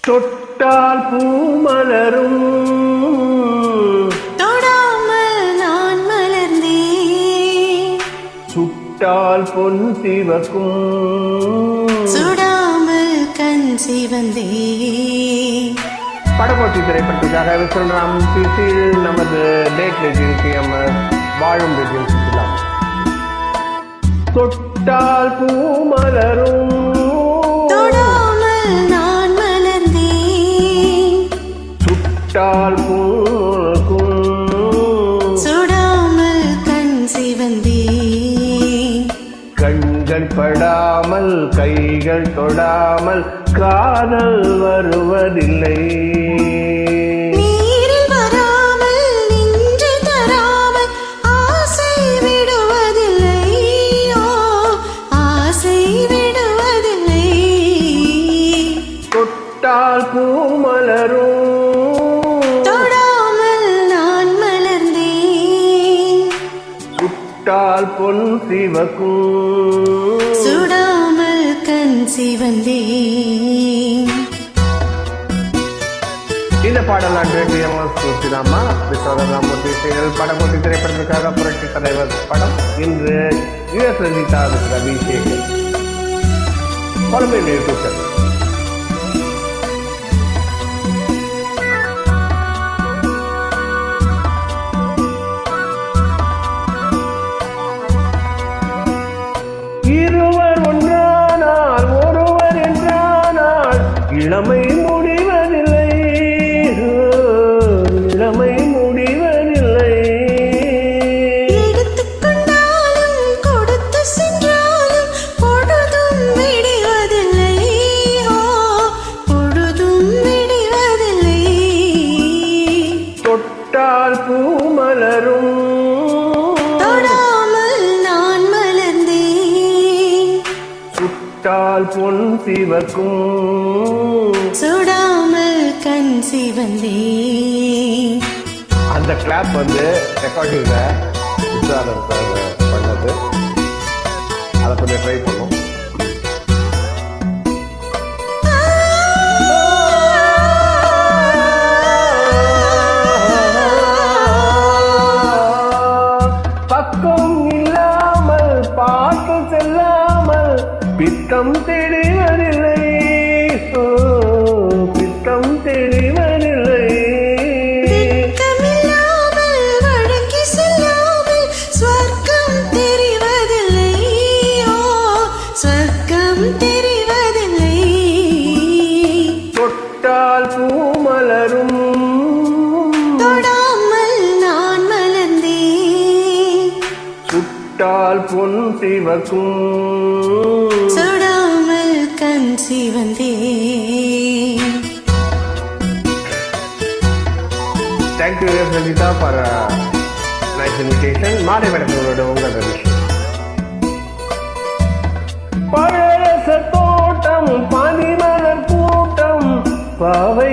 தொட்டால் பூமலரும் தொடாமல் நான் மலர்ந்தேன். சுட்டால் பொன் சிவக்கும். சுடாமல் கண் சிவந்தேன். படகோட்டி திரைப்படத்துக்காக விஸ்வராம் சிசில் நமது டேட் நம்ம வாழும் ஏஜென்சி தொட்டால் பூமலரும் சுட்டால் பூக்கும் சுடாமல் கண் சிவந்தேன். கண்கள் படாமல் கைகள் தொடாமல் காதல் வருவதில்லை. நீரில் சுட்டால் பொன் சிவக்கும். சுடாமல் கண் சிவந்தேன். இந்த பாடலாம் எம்எஸ் சுசிதாமா விஸ்வராமூர்த்தி செயல் படப்போட்டி திரைப்படத்துக்காக புரட்சி தலைவர் படம் இன்று யுஎஸ் ரஞ்சிதா அபிஷேகம். பழமை நிறுத்தல் பூமலரும் தொடாமல் நான் மலர்ந்தேன். சுட்டால் பொன் சிவக்கும். சுடாமல் கண் சிவந்தேன். அந்த கிளாப் வந்து சார் பண்ணது. அதை கொஞ்சம் ட்ரை பண்ணோம் பார்த்து செல்லாமல் பித்தம் தெளிவதில்லை ஓ, பித்தம் தெளிவதில்லை வெட்கமில்லாமல் தெரிவதில்லை. ஓ தெரி பொன் சிவக்கும் சுடாமல் கண் சிவந்தேன். Thank you Sajitha for nice invitation மாலை வணக்கங்களோட உங்கள் ரவிஷ் பழரச தோட்டம் பனிமலர் கூட்டம் பாவை